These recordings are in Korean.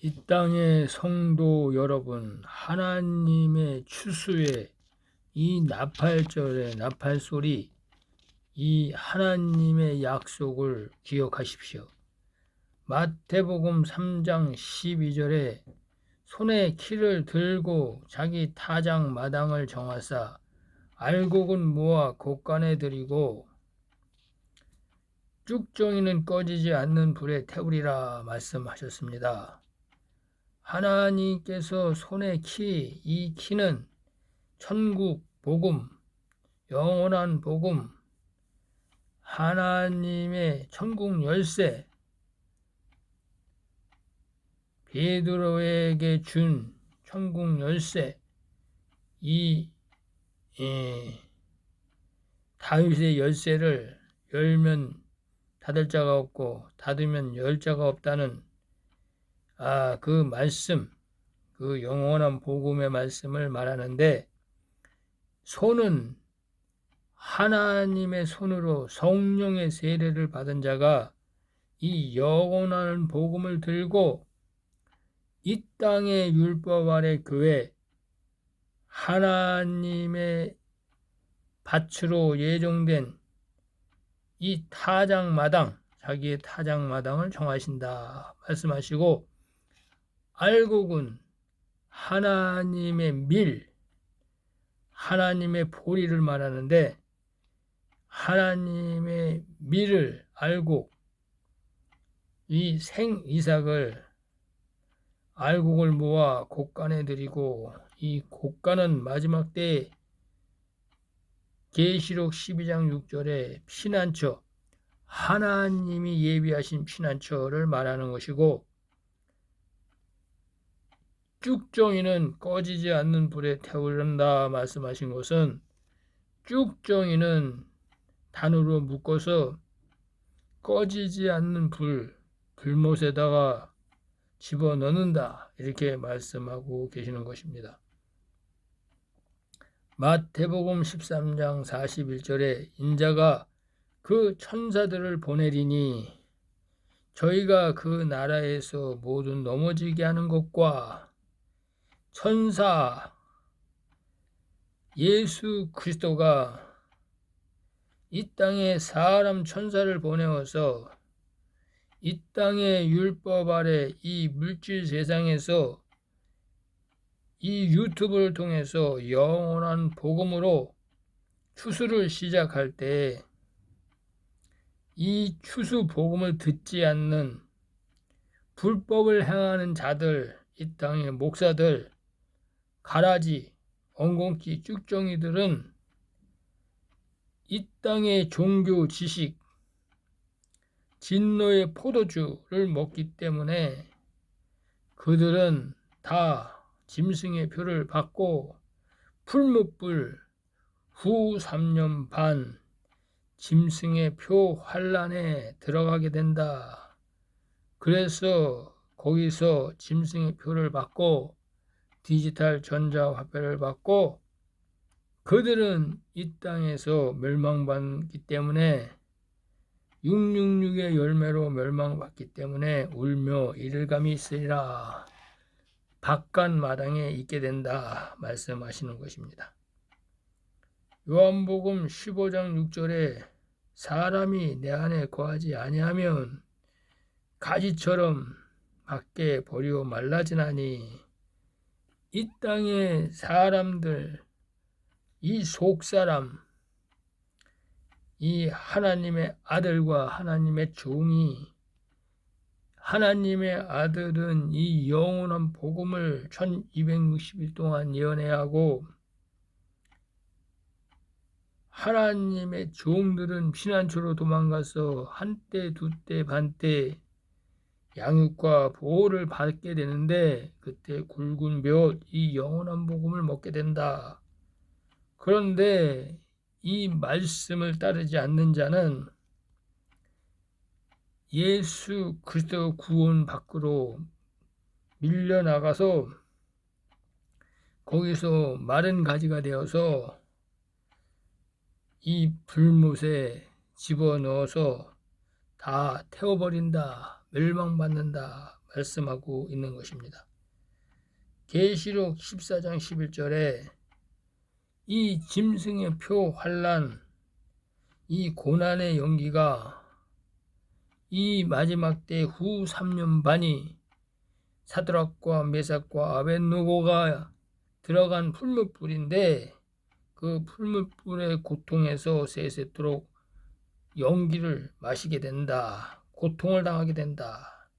이 땅의 성도 여러분, 하나님의 추수에 이 나팔절의 나팔 소리, 이 하나님의 약속을 기억하십시오. 마태복음 3장 12절에 손에 키를 들고 자기 타작 마당을 정하사 알곡은 모아 곳간에 들이고 쭉정이는 꺼지지 않는 불에 태우리라 말씀하셨습니다. 하나님께서 손에 키, 이 키는 천국 복음, 영원한 복음, 하나님의 천국 열쇠, 베드로에게 준 천국 열쇠, 이 예, 다윗의 열쇠를 열면 닫을 자가 없고 닫으면 열 자가 없다는 아, 그 말씀, 그 영원한 복음의 말씀을 말하는데 손은 하나님의 손으로 성령의 세례를 받은 자가 이 영원한 복음을 들고 이 땅의 율법 아래 교회 하나님의 밭으로 예정된 이 타작마당 자기의 타작마당을 정하신다 말씀하시고 알곡은 하나님의 밀, 하나님의 보리를 말하는데 하나님의 밀을 알고 이생 이삭을 알곡을 모아 곡간에 드리고 이 곡간은 마지막 때에 계시록 12장 6절에 피난처 하나님이 예비하신 피난처를 말하는 것이고 쭉정이는 꺼지지 않는 불에 태우른다 말씀하신 것은 쭉정이는 단으로 묶어서 꺼지지 않는 불, 불못에다가 집어 넣는다. 이렇게 말씀하고 계시는 것입니다. 마태복음 13장 41절에 인자가 그 천사들을 보내리니 저희가 그 나라에서 모두 넘어지게 하는 것과 천사 예수 그리스도가 이 땅에 사람 천사를 보내어서 이 땅의 율법 아래 이 물질 세상에서 이 유튜브를 통해서 영원한 복음으로 추수를 시작할 때 이 추수 복음을 듣지 않는 불법을 행하는 자들, 이 땅의 목사들, 가라지, 엉겅퀴, 쭉정이들은 이 땅의 종교 지식, 진노의 포도주를 먹기 때문에 그들은 다 짐승의 표를 받고 풀무불 후 3년 반 짐승의 표 환란에 들어가게 된다. 그래서 거기서 짐승의 표를 받고 디지털 전자화폐를 받고 그들은 이 땅에서 멸망받기 때문에 666의 열매로 멸망받기 때문에 울며 이를 감이 있으리라. 바깥 마당에 있게 된다. 말씀하시는 것입니다. 요한복음 15장 6절에 사람이 내 안에 거하지 아니하면 가지처럼 밖에 버리고 말라지나니 이 땅의 사람들, 이 속사람, 이 하나님의 아들과 하나님의 종이 하나님의 아들은 이 영원한 복음을 1260일 동안 예언해야 하고 하나님의 종들은 피난처로 도망가서 한때 두때 반때 양육과 보호를 받게 되는데 그때 굵은 몇, 이 영원한 복음을 먹게 된다. 그런데 이 말씀을 따르지 않는 자는 예수 그리스도 구원 밖으로 밀려나가서 거기서 마른 가지가 되어서 이 불못에 집어넣어서 다 태워버린다. 멸망받는다 말씀하고 있는 것입니다. 계시록 14장 11절에 이 짐승의 표 환란 이 고난의 연기가 이 마지막 때 후 3년 반이 사드락과 메삭과 아벤누고가 들어간 풀무불인데 그 풀무불의 고통에서 세세토록 연기를 마시게 된다. 고통을 당하게 된다.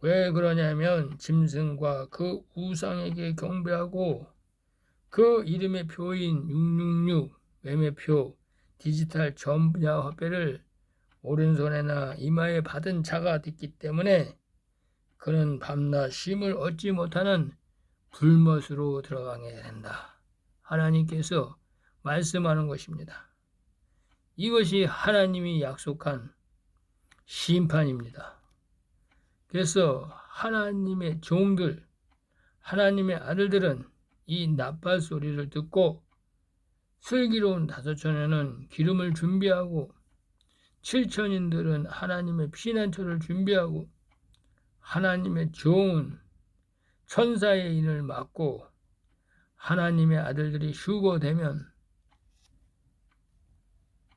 왜 그러냐면 짐승과 그 우상에게 경배하고 그 이름의 표인 666 매매표 디지털 전 분야 화폐를 오른손에나 이마에 받은 자가 됐기 때문에 그는 밤낮 쉼을 얻지 못하는 불못으로 들어가게 된다. 하나님께서 말씀하는 것입니다. 이것이 하나님이 약속한 심판입니다. 그래서 하나님의 종들, 하나님의 아들들은 이 나팔 소리를 듣고 슬기로운 다섯 천에는 기름을 준비하고 칠천인들은 하나님의 피난처를 준비하고 하나님의 좋은 천사의 인을 맡고 하나님의 아들들이 휴거되면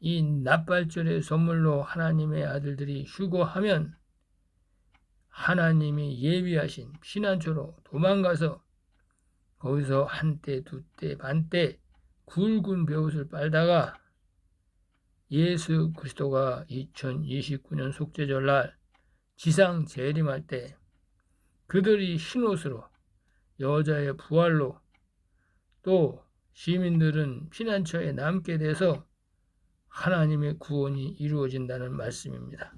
이 나팔절의 선물로 하나님의 아들들이 휴거하면 하나님이 예비하신 피난처로 도망가서 거기서 한때, 두때, 반때 굵은 배옷을 빨다가 예수 그리스도가 2029년 속죄절날 지상 재림할 때 그들이 흰옷으로 여자의 부활로 또 시민들은 피난처에 남게 돼서 하나님의 구원이 이루어진다는 말씀입니다.